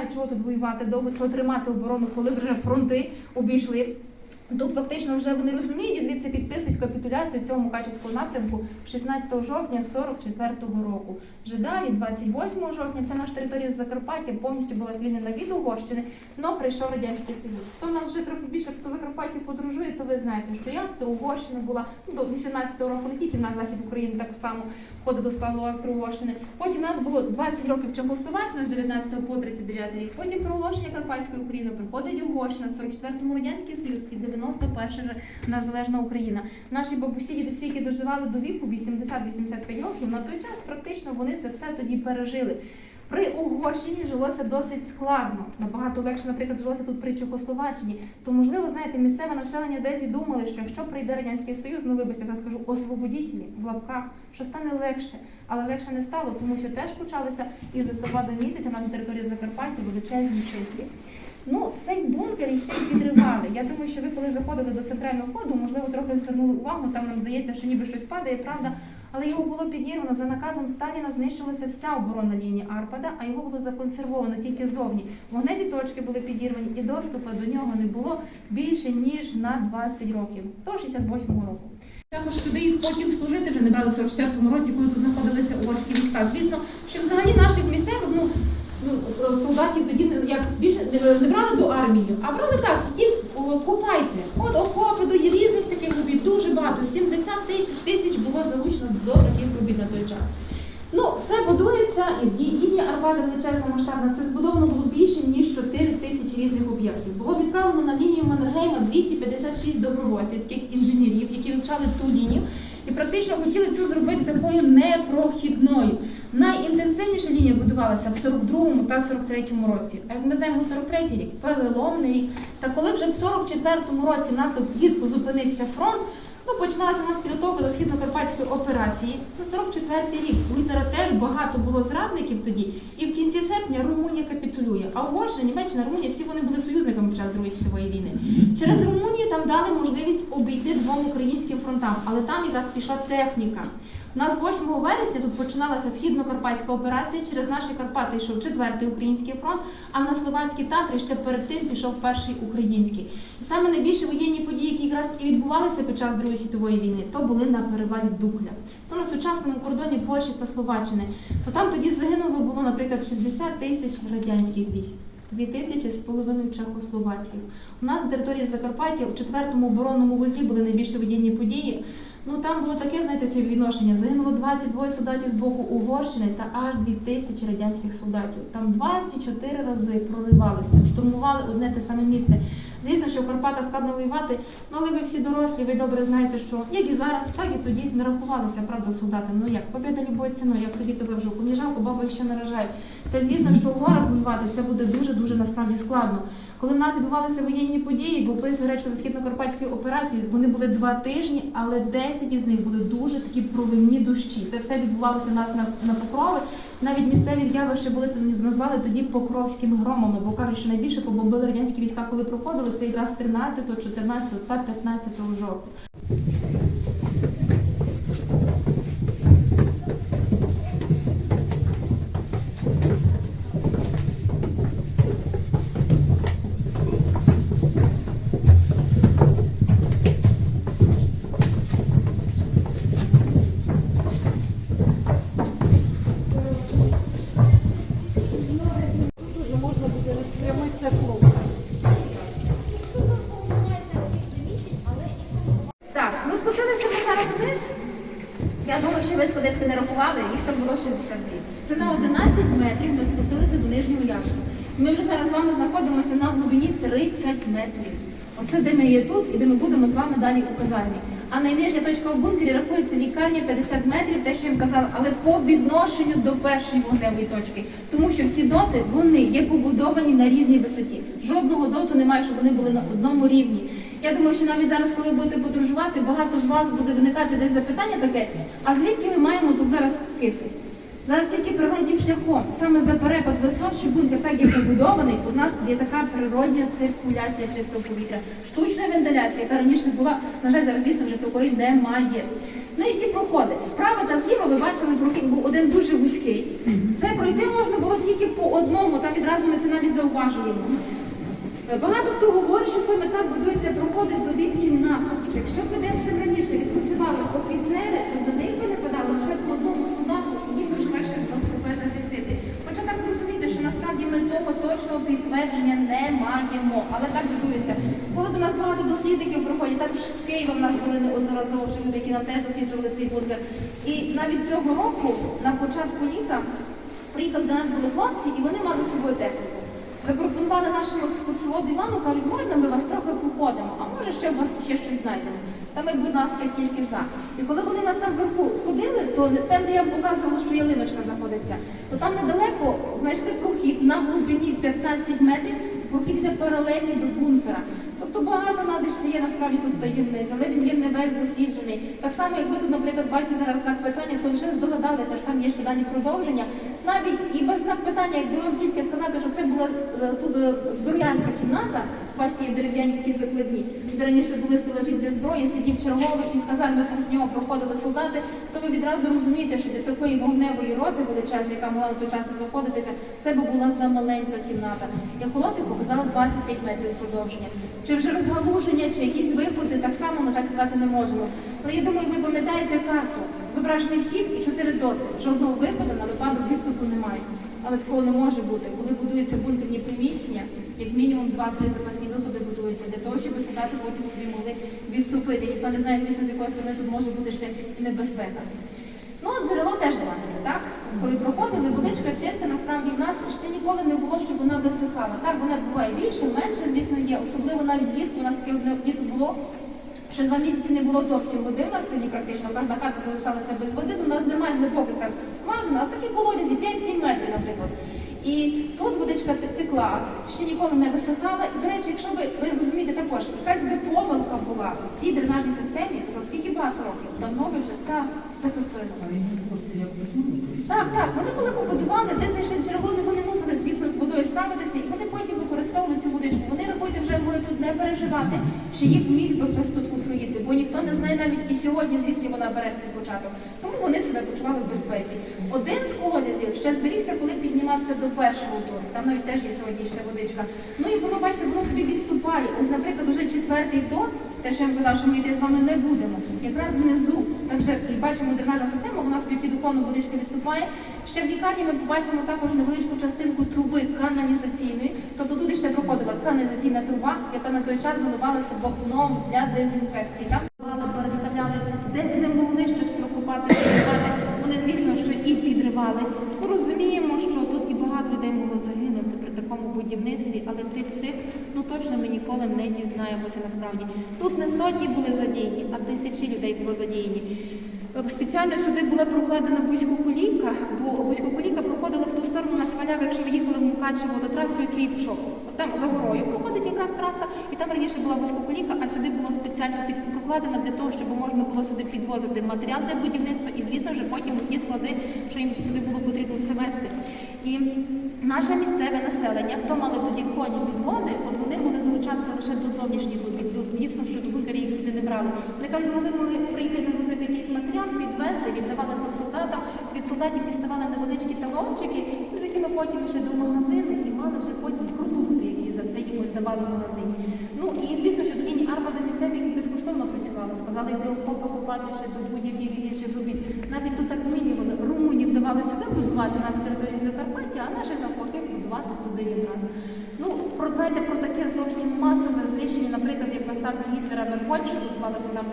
знають, чого тут воювати довго, чого тримати оборону, коли вже фронти обійшли. Тут фактично вже вони розуміють і звідси підписують капітуляцію цього Мукачівського напрямку 16 жовтня 44-го року. Вже далі, 28 жовтня, вся наша територія з Закарпаття повністю була звільнена від Угорщини, але прийшов радянський союз. Хто нас вже трохи більше по Закарпатті подорожує, то ви знаєте, що я Австро-Угорщина була ну, до 18-го року, не тільки в нас захід України так само входить до складу Австро-Угорщини. Потім нас було 20 років Чехословаччина з 19 по 39 рік. Потім проголошення Карпатської України приходить Угорщина в 44-му радянський союз і 91 вже незалежна Україна. Наші бабусі дідусі, які доживали до віку 80-85 років, на той час практично вони це все тоді пережили. При Угорщині жилося досить складно. Набагато легше, наприклад, жилося тут при Чехословаччині. То, можливо, знаєте, місцеве населення десь і думали, що якщо прийде радянський союз, ну вибачте, я скажу освободітелі в лапках, що стане легше, але легше не стало, тому що теж почалися із листопада місяця на території Закарпаття величезні числі. Ну, цей бункер ще й підривали. Я думаю, що ви коли заходили до центрального входу, можливо, трохи звернули увагу. Там нам здається, що ніби щось падає, правда. Але його було підірвано за наказом Сталіна. Знищилася вся оборонна лінія Арпада, а його було законсервовано тільки зовні. Вогневі точки були підірвані, і доступу до нього не було більше ніж на 20 років до 68-го року. Також сюди їх потім служити вже не брали в 44-му році, коли тут знаходилися угорські війська. Звісно, що взагалі ну ну, солдатів тоді як більше не, брали до армії, а брали так, ідіть о, копайте. От окопи до різних таких робіт, дуже багато. 70 тисяч тисяч було залучено до таких робіт на той час. Ну, все будується, і лінія Арбата величезна масштабна. Це збудовано було більше ніж 4 тисячі різних об'єктів. Було відправлено на лінію Маннергейма 256 добровольців, таких інженерів, які вивчали ту лінію, і практично хотіли цю зробити такою непрохідною. Найінтенсивніша лінія будувалася в 42-му та 43-му році. А як ми знаємо, 43-й рік переломний рік. Та коли вже в 44-му році в влітку зупинився фронт, ну починалася у нас підготовка до східно-карпатської операції. На 44-й рік у Гітлера теж багато було зрадників тоді, і в кінці серпня Румунія капітулює. А Угорщина, Німеччина, Румунія всі вони були союзниками під час Другої світової війни. Через Румунію там дали можливість обійти двом українським фронтам, але там якраз пішла техніка. У нас 8 вересня тут починалася східно-карпатська операція. Через наші Карпати йшов 4-й український фронт, а на Словацькі Татри ще перед тим пішов перший український. І саме найбільші воєнні події, які якраз і відбувалися під час Другої світової війни, то були на перевалі Дукля. То на сучасному кордоні Польщі та Словаччини. То там тоді загинуло було, наприклад, 60 тисяч радянських військ. Дві тисячі з половиною чехословацьких. У нас на території Закарпаття у четвертому оборонному вузлі були найбільші воєнні події. Ну там було таке, знаєте, відношення. Загинуло 22 солдатів з боку Угорщини та аж 2 тисячі радянських солдатів. Там 24 рази проривалися, штурмували одне те саме місце. Звісно, що в Карпатах складно воювати, ну але ви всі дорослі, ви добре знаєте, що як і зараз, так і тоді не рахувалися, правда, солдатам. Ну як, побіда любою ціною, як тоді казав не жалко, баба ще наражають. Та звісно, що в горах воювати це буде дуже-дуже насправді складно. Коли в нас відбувалися воєнні події, бо описує гречко за східно-карпатської операції, вони були два тижні, але 10 із них були дуже такі проливні дощі. Це все відбувалося в нас на, на покрови. Навіть місцеві явища були назвали тоді покровськими громами, бо кажуть, що найбільше побомбили радянські війська, коли проходили це якраз 13, 14 та 15 жовтня. Ви сходитки не рахували, їх там було 62. Це на 11 метрів ми спустилися до нижнього ярусу. Ми вже зараз з вами знаходимося на глибині 30 метрів. Оце де ми є тут і де ми будемо з вами далі у казармі. А найнижня точка у бункері рахується лікарня 50 метрів, те, що я їм казала, але по відношенню до першої вогневої точки. Тому що всі доти вони є побудовані на різній висоті. Жодного доту немає, щоб вони були на одному рівні. Я думаю, що навіть зараз, коли ви будете подорожувати, багато з вас буде виникати десь запитання таке, а звідки ми маємо тут зараз кисень? Зараз тільки природнім шляхом, саме за перепад висот, що бункер так є побудований, у нас є така природня циркуляція чистого повітря, штучна вентиляція, яка раніше була, на жаль, зараз, звісно, вже такої немає. Ну і ті проходи. Справа та зліва ви бачили прохід був один один дуже вузький. Це пройти можна було тільки по одному, там відразу ми це навіть зауважуємо. Е, Багато хто говорить, що саме так будується проходи до віп-кімнат. Що якщо б десь там раніше відпочивали офіцери, то до них би нападали лише по одному солдату, і їм дуже легше було себе захистити. Хоча так зрозуміти, що насправді ми того точного підтвердження не маємо, але так будується. Коли до нас багато дослідників проходять, також з Києва в нас були неодноразово вже люди, які нам теж досліджували цей бункер. І навіть цього року, на початку літа, приїхали до нас були хлопці, і вони мали з собою техніку. Запропонували нашому екскурсоводу Івану, кажуть, можна ми вас трохи походимо, а може ще у вас ще щось знайдемо. Та ми, будь ласка, тільки за. І коли вони нас там вверху ходили, то там, де я показувала, що ялиночка знаходиться, то там недалеко знайшли прохід на глибині 15 метрів, прохід йде паралельний до бункера. Тобто багато нас ще є насправді тут таємниць, але він є не весь досліджений. Так само, як ви тут, наприклад, бачите зараз знак питання, то вже здогадалися, що там є ще дані продовження. Навіть і без питання, якби вам тільки сказати, що це була е, тут е, зброярська кімната, бачите, є дерев'яні такі закладні, де раніше були стелажі для зброї, сидів черговий і сказав, ми повз нього проходили солдати, то ви відразу розумієте, що для такої вогневої роти величезної, яка могла на той час знаходитися, це би була замаленька кімната. Як холоти показали 25 метрів продовження. Чи вже розгалуження, чи якісь випади, так само, на жаль, сказати не можемо. Але я думаю, ви пам'ятаєте карту. Зображений вхід і чотири доти. Жодного виходу на випадок відступу немає. Але такого не може бути. Коли будуються бункерні приміщення, як мінімум два-три запасні виходи будуються для того, щоб солдати потім собі могли відступити. Ніхто не знає, звісно, з якої сторони тут може бути ще небезпека. Ну, джерело теж бачили, так? Коли проходили, водичка чиста, насправді в нас ще ніколи не було, щоб вона висихала. Так, вона буває більше, менше, звісно, є. Особливо навіть влітку у нас таке літо було. Що два місяці не було зовсім води в нас селі практично, кожна хата залишалася без води, у нас немає глибоких так скважин, а такі колодязі 5-7 метрів, наприклад. І тут водичка текла, ще ніколи не висихала. І, до речі, якщо ви, ви розумієте також, якась би помилка була в цій дренажній системі, то за скільки багато років? Давно ви вже так закріпили. Так, так, вони коли побудували, де знайшли джерело, ну, вони мусили, водою справитися, і вони потім використовували цю водичку. Вони, рахуйте, вже могли тут не переживати, що їх міг би хтось тут отруїти, бо ніхто не знає навіть і сьогодні, звідки вона бере свій початок. Тому вони себе почували в безпеці. Один з колодязів ще зберігся, коли підніматися до першого туру. Там навіть теж є сьогодні ще водичка. Ну і воно, бачите, воно собі відступає. Ось, наприклад, уже четвертий дор, те, що я вам казав, що ми йти з вами не будемо. Якраз внизу, це вже бачимо дренажна система, вона собі під уклоном водички відступає. Ще в лікарні ми побачимо також невеличку частинку труби каналізаційної, тобто туди ще проходила каналізаційна труба, яка на той час заливалася вапном для дезінфекції. Мало переставляли, десь не могли щось прокопати. Вони, звісно, що і підривали. Ми розуміємо, що тут і багато людей могло загинути при такому будівництві, але тих цих ну точно ми ніколи не дізнаємося насправді. Тут не сотні були задіяні, а тисячі людей було задіяні. Спеціально сюди була прокладена вузькоколійка, бо вузькоколійка проходила в ту сторону на Сваляв, якщо ви їхали в Мукачево до трасою Київ-Шок. От там за горою проходить якраз траса, і там раніше була вузькоколійка, а сюди було спеціально під- прокладена для того, щоб можна було сюди підвозити матеріал для будівництва і, звісно, вже потім ті склади, що їм сюди було потрібно все вести. І наше місцеве населення, хто мали тоді коні підводи, от вони могли залучатися лише до зовнішніх. До звісно, що до бункерів їх люди не брали. Вони кажуть, могли прийти якийсь матеріал, підвезти, віддавали до солдата. Від солдатів діставали невеличкі талончики, з якими потім йшли до магазину і мали вже потім продукти, які за це їм ось давали в магазині. Ну і звісно, що тоді армада місцеві безкоштовно працювала. Сказали, йди окопи копати ще до будь-яких інших робіт. Навіть тут так змінювали. Румунів давали сюди будувати нас на території Закарпаття, а наших навпаки будувати туди відразу. Ну, про знаєте, про таке зовсім масове знищення, наприклад, як на станції Гітлера Мерхоль, що будувалася там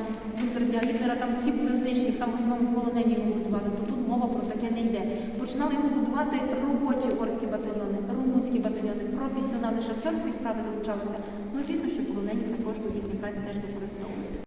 для Гітлера, там всі були знищені, там в основному полонені його будували. То тут мова про таке не йде. Починали його будувати робочі орські батальйони, румунські батальйони, професіонали шахтерської справи залучалися. Ну, звісно, що полонені також до їхній праці теж використовувалися.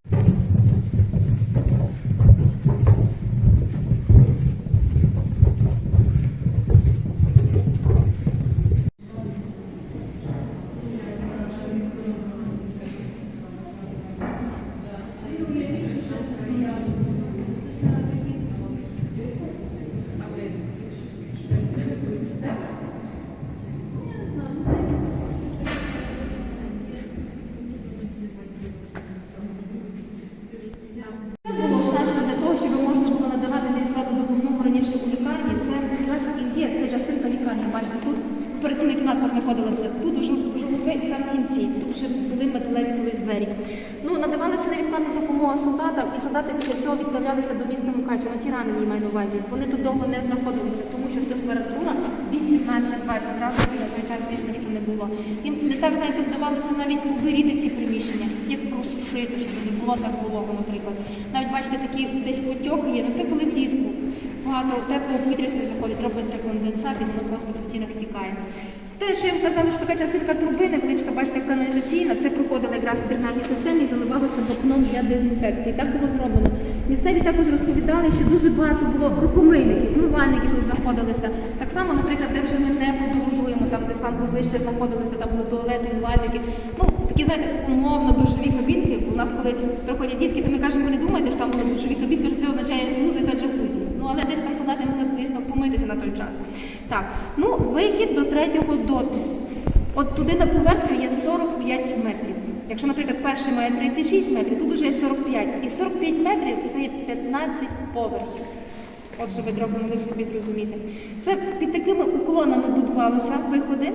Мукачево. Ті ранені я маю на увазі. Вони тут довго не знаходилися, тому що температура 18-20 градусів на той час, звісно, що не було. Їм не так знаєте, вдавалося навіть поберіти ці приміщення, як просушити, щоб не було так волого, наприклад. Навіть бачите, такі десь потьоки є, ну це коли влітку. Багато теплого повітря заходить, робиться конденсат і воно просто постійно стікає. Те, що їм казали, що така частинка труби невеличка, бачите, каналізаційна, це проходило якраз в дренажній системі і заливалося вапном для дезінфекції. Так було зроблено. Місцеві також розповідали, що дуже багато було рукомийників, умивальники тут знаходилися. Так само, наприклад, де вже ми не подорожуємо, там де санвузли ще знаходилися, там були туалети, умивальники. Ну, такі, знаєте, умовно душові кабінки. У нас, коли приходять дітки, то ми кажемо, ви не думайте, що там були душові кабінки, що це означає музика джакузі. Ну, але десь там солдати могли дійсно помитися на той час. Так, ну вихід до третього доту. От туди на поверхню є 45 метрів. Якщо, наприклад, перший має 36 метрів, тут уже є 45. І 45 метрів це є 15 поверхів. От щоб ви могли собі зрозуміти. Це під такими уклонами будувалися виходи,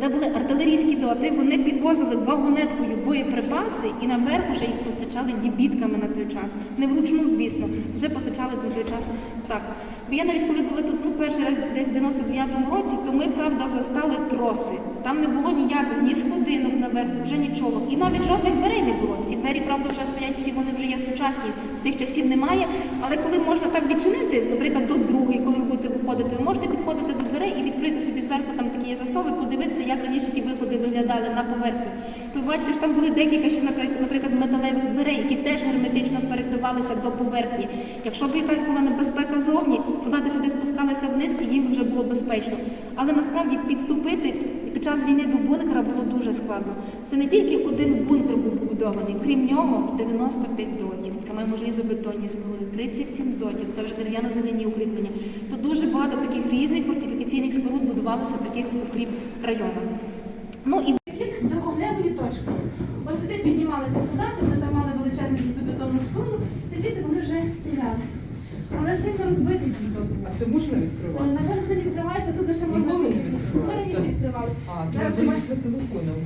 де були артилерійські доти, вони підвозили вагонеткою боєприпаси і наверх вже їх постачали лібідками на той час. Не вручну, звісно, вже постачали на той час так. Бо я навіть коли була тут ну, перший раз десь в 99-му році, то ми, правда, застали троси. Там не було ніяких ні сходинок наверх, вже нічого. І навіть жодних дверей не було. Ці двері, правда, вже стоять всі, вони вже є сучасні, з тих часів немає. Але коли можна так відчинити, наприклад, до другої, коли ви будете виходити, ви можете підходити до дверей і відкрити собі зверху там такі засови, подивитися, як раніше ті виходи виглядали на поверхні. То ви бачите, що там були декілька ще, наприклад, металевих дверей, які теж герметично перекривалися до поверхні. Якщо б якась була небезпека зовні, солдати сюди спускалися вниз і їм вже було безпечно. Але насправді підступити під час війни до бункера було дуже складно. Це не тільки один бункер був побудований, крім нього 95 дротів. Це маємо желізобетонні споруди, 37 дзотів, це вже дерев'яно земляні укріплення. То дуже багато таких різних фортифікаційних споруд будувалося в таких укріп районах. Ну і до вогневої точки. Ось туди піднімалися солдати, вони там мали величезну залізобетонну споруду, і звідти вони вже стріляли. Але сильно розбитий дуже добре. А це можна Е, відкривати? На жаль, вони відкриваються, тут лише можна Ніколи не Ми відкриваються? раніше відкривали. А, Зараз треба же боїться телефоном.